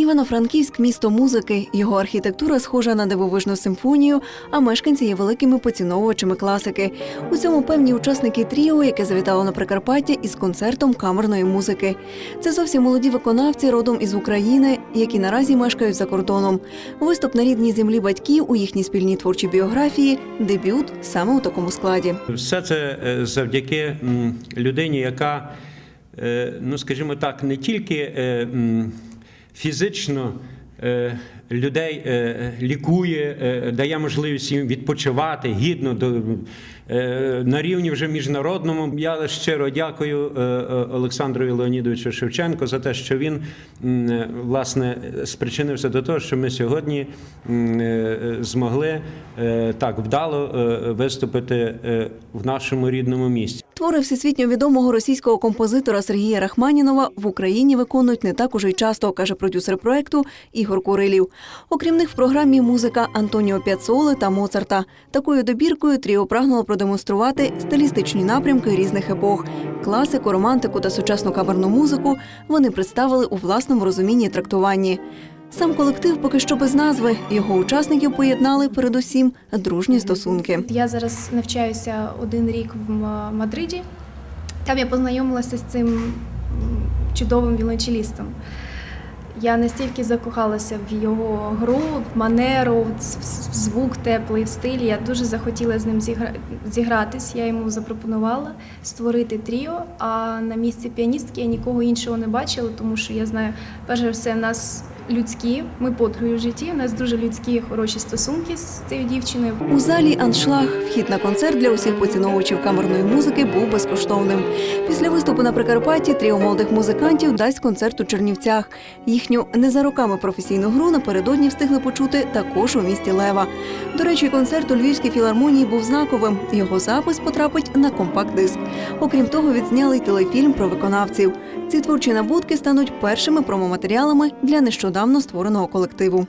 Івано-Франківськ місто музики. Його архітектура схожа на дивовижну симфонію, а мешканці є великими поціновувачами класики. У цьому певні учасники тріо, яке завітало на Прикарпаття із концертом камерної музики. Це зовсім молоді виконавці родом із України, які наразі мешкають за кордоном. Виступ на рідній землі батьків у їхній спільній творчій біографії дебют саме у такому складі. Все це е, завдяки людині, яка, е, ну скажімо так, не тільки е, фізично е, людей е, лікує, е, дає можливість їм відпочивати гідно до. е, На рівні вже міжнародному я щиро дякую Олександру Леонідовичу Шевченко за те, що він власне спричинився до того, що ми сьогодні змогли так вдало виступити в нашому рідному місті. Твори всесвітньо відомого російського композитора Сергія Рахманінова в Україні виконують не так уже й часто, каже продюсер проекту Ігор Курилів. Окрім них в програмі музика Антоніо П'яцоли та Моцарта. Такою добіркою тріо прагнуло продемонструвати стилістичні напрямки різних епох. Класику, романтику та сучасну камерну музику вони представили у власному розумінні і трактуванні. Сам колектив поки що без назви. Його учасників поєднали передусім дружні стосунки. Я зараз навчаюся один рік в Мадриді. Там я познайомилася з цим чудовим віолончелістом. Я настільки закохалася в його гру, в манеру, в звук теплий, в стиль. Я дуже захотіла з ним зігра... зігратись. Я йому запропонувала створити тріо. А на місці піаністки я нікого іншого не бачила, тому що я знаю, перш за все, нас людські, ми подруги в житті. У нас дуже людські хороші стосунки з цією дівчиною. У залі аншлаг вхід на концерт для усіх поціновувачів камерної музики був безкоштовним. Після виступу на Прикарпатті тріо молодих музикантів дасть концерт у Чернівцях. Їхню не за роками професійну гру напередодні встигли почути також у місті Лева. До речі, концерт у Львівській філармонії був знаковим. Його запис потрапить на компакт-диск. Окрім того, відзняли й телефільм про виконавців. Ці творчі набутки стануть першими промоматеріалами для нещодавно створеного колективу.